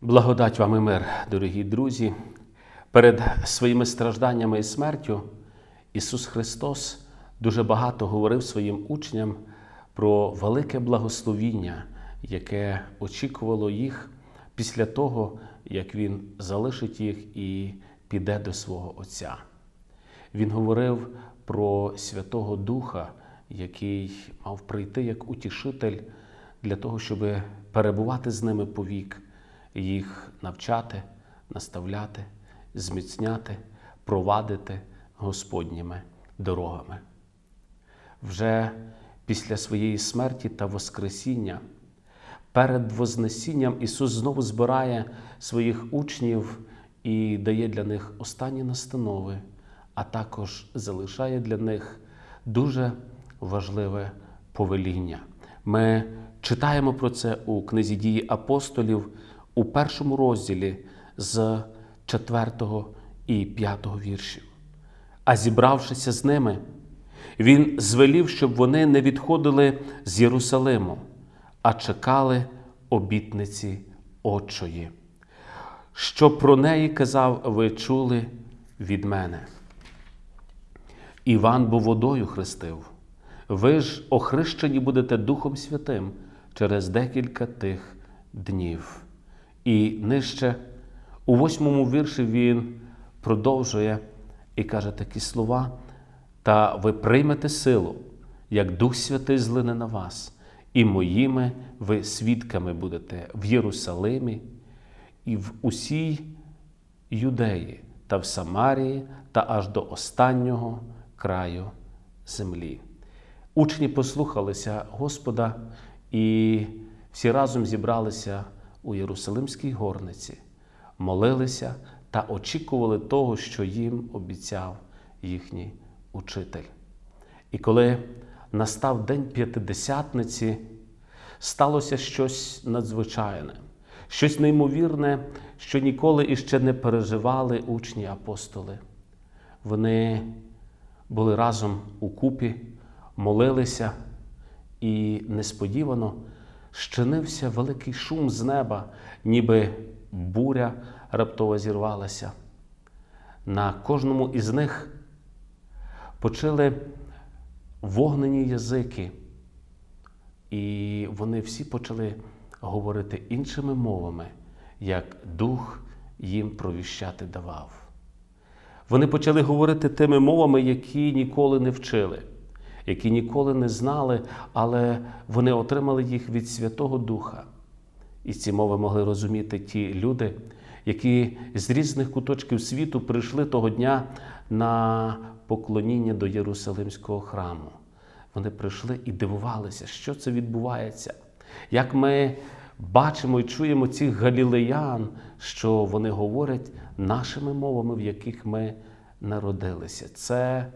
Благодать вам і мир, дорогі друзі. Перед своїми стражданнями і смертю Ісус Христос дуже багато говорив своїм учням про велике благословіння, яке очікувало їх після того, як Він залишить їх і піде до свого Отця. Він говорив про Святого Духа, який мав прийти як утішитель для того, щоб перебувати з ними повік, їх навчати, наставляти, зміцняти, провадити Господніми дорогами. Вже після своєї смерті та Воскресіння, перед Вознесінням Ісус знову збирає своїх учнів і дає для них останні настанови, а також залишає для них дуже важливе повеління. Ми читаємо про це у книзі дії апостолів у першому розділі з 4 і 5 віршів. А зібравшися з ними, він звелів, щоб вони не відходили з Єрусалиму, а чекали обітниці Отчої. Що про неї казав, ви чули від мене. Іван був водою хрестив. Ви ж охрещені будете Духом Святим через декілька тих днів. І нижче у восьмому вірші він продовжує і каже такі слова: та ви приймете силу, як Дух Святий злине на вас, і моїми ви свідками будете в Єрусалимі і в усій Юдеї та в Самарії та аж до останнього краю землі. Учні послухалися Господа і всі разом зібралися у Єрусалимській горниці, молилися та очікували того, що їм обіцяв їхній учитель. І коли настав день п'ятидесятниці, сталося щось надзвичайне, щось неймовірне, що ніколи іще не переживали учні апостоли. Вони були разом у купі, молилися, і несподівано щинився великий шум з неба, ніби буря раптово зірвалася. На кожному із них почали вогнені язики, і вони всі почали говорити іншими мовами, як Дух їм провіщати давав. Вони почали говорити тими мовами, які ніколи не вчили, які ніколи не знали, але вони отримали їх від Святого Духа. І ці мови могли розуміти ті люди, які з різних куточків світу прийшли того дня на поклоніння до Єрусалимського храму. Вони прийшли і дивувалися, що це відбувається. Як ми бачимо і чуємо цих галілеян, що вони говорять нашими мовами, в яких ми народилися. Це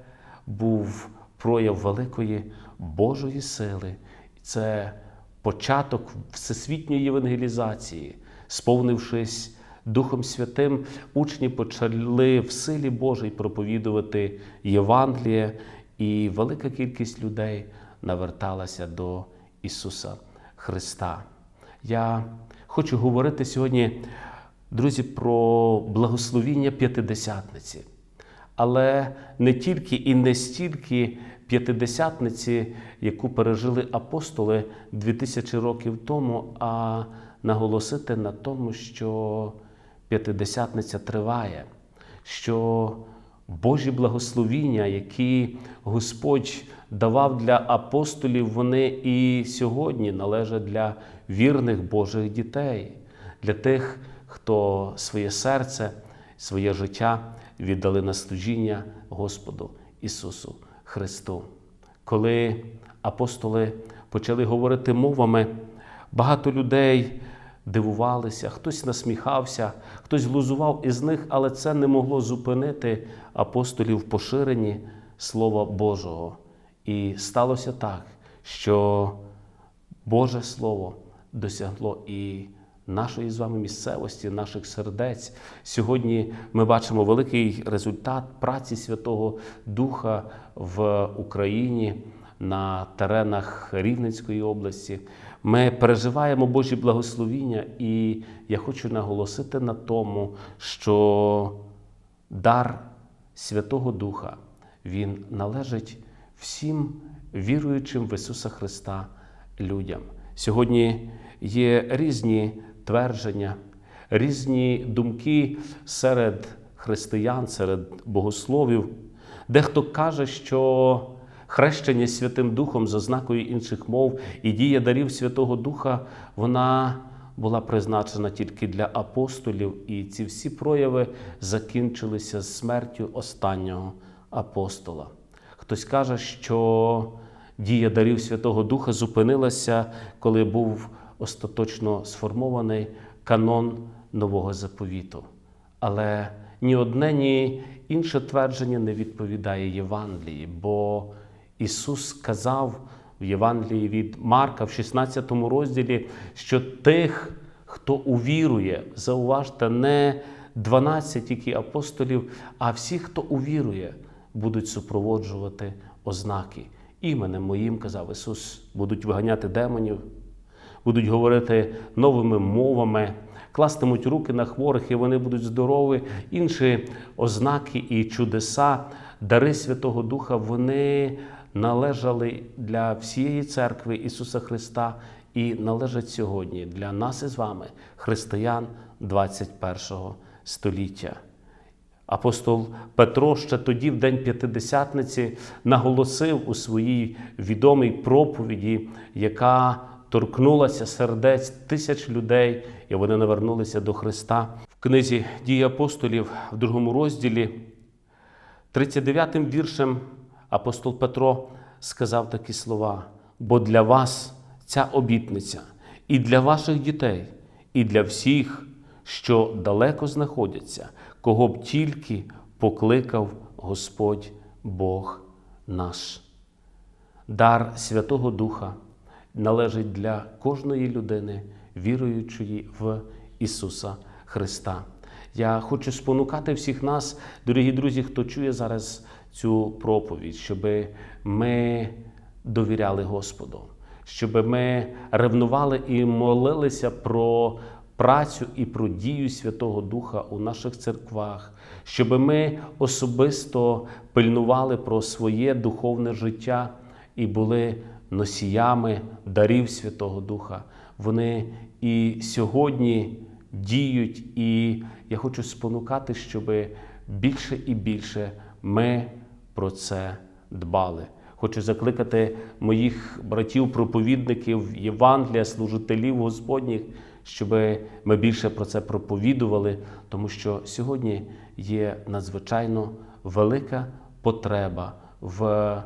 був прояв великої Божої сили. Це початок всесвітньої євангелізації, сповнившись Духом Святим, учні почали в силі Божій проповідувати Євангеліє, і велика кількість людей наверталася до Ісуса Христа. Я хочу говорити сьогодні, друзі, про благословіння п'ятидесятниці. Але не тільки і не стільки п'ятидесятниці, яку пережили апостоли 2000 років тому, а наголосити на тому, що п'ятидесятниця триває, що Божі благословіння, які Господь давав для апостолів, вони і сьогодні належать для вірних Божих дітей, для тих, хто своє серце, своє життя віддали на служіння Господу Ісусу Христу. Коли апостоли почали говорити мовами, багато людей дивувалися, хтось насміхався, хтось глузував із них, але це не могло зупинити апостолів в поширенні Слова Божого. І сталося так, що Боже Слово досягло і нашої з вами місцевості, наших сердець. Сьогодні ми бачимо великий результат праці Святого Духа в Україні на теренах Рівненської області. Ми переживаємо Божі благословіння, і я хочу наголосити на тому, що дар Святого Духа він належить всім віруючим в Ісуса Христа людям. Сьогодні є різні твердження, різні думки серед християн, серед богословів. Дехто каже, що хрещення Святим Духом з ознакою інших мов і дія дарів Святого Духа, вона була призначена тільки для апостолів, і ці всі прояви закінчилися смертю останнього апостола. Хтось каже, що дія дарів Святого Духа зупинилася, коли був остаточно сформований канон нового заповіту. Але ні одне, ні інше твердження не відповідає Євангелії, бо Ісус сказав в Євангелії від Марка в 16 розділі, що тих, хто увірує, зауважте, не 12 тільки апостолів, а всі, хто увірує, будуть супроводжувати ознаки. Іменем моїм, казав Ісус, будуть виганяти демонів, будуть говорити новими мовами, кластимуть руки на хворих, і вони будуть здорові. Інші ознаки і чудеса, дари Святого Духа, вони належали для всієї церкви Ісуса Христа і належать сьогодні для нас із вами, християн 21 століття. Апостол Петро ще тоді, в день П'ятидесятниці, наголосив у своїй відомій проповіді, яка торкнулася сердець тисяч людей, і вони навернулися до Христа. В книзі дії апостолів в другому розділі, 39-м віршем, апостол Петро сказав такі слова: бо для вас ця обітниця, і для ваших дітей, і для всіх, що далеко знаходяться, кого б тільки покликав Господь Бог наш. Дар Святого Духа належить для кожної людини, віруючої в Ісуса Христа. Я хочу спонукати всіх нас, дорогі друзі, хто чує зараз цю проповідь, щоб ми довіряли Господу, щоб ми ревнували і молилися про працю і про дію Святого Духа у наших церквах, щоб ми особисто пильнували про своє духовне життя і були носіями дарів Святого Духа. Вони і сьогодні діють, і я хочу спонукати, щоб більше і більше ми про це дбали. Хочу закликати моїх братів-проповідників, Євангелія, служителів Господніх, щоб ми більше про це проповідували, тому що сьогодні є надзвичайно велика потреба в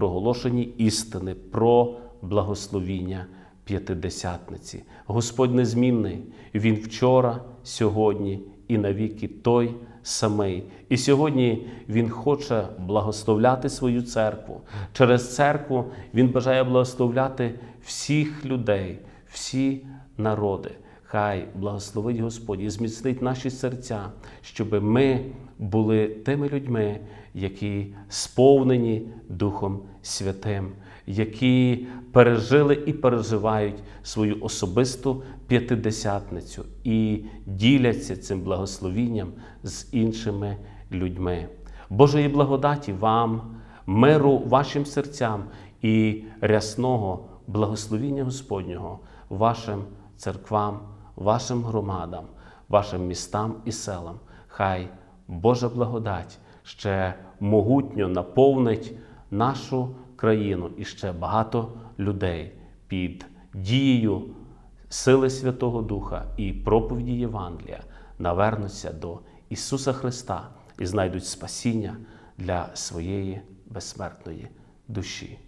проголошенні істини про благословіння п'ятидесятниці. Господь незмінний, Він вчора, сьогодні і навіки той самий. І сьогодні Він хоче благословляти свою церкву. Через церкву Він бажає благословляти всіх людей, всі народи. Хай благословить Господь і зміцнить наші серця, щоб ми були тими людьми, які сповнені Духом Святим, які пережили і переживають свою особисту п'ятидесятницю і діляться цим благословінням з іншими людьми. Божої благодаті вам, миру вашим серцям і рясного благословіння Господнього вашим церквам, вашим громадам, вашим містам і селам. Хай Божа благодать ще могутньо наповнить нашу країну і ще багато людей під дією сили Святого Духа і проповіді Євангелія навернуться до Ісуса Христа і знайдуть спасіння для своєї безсмертної душі.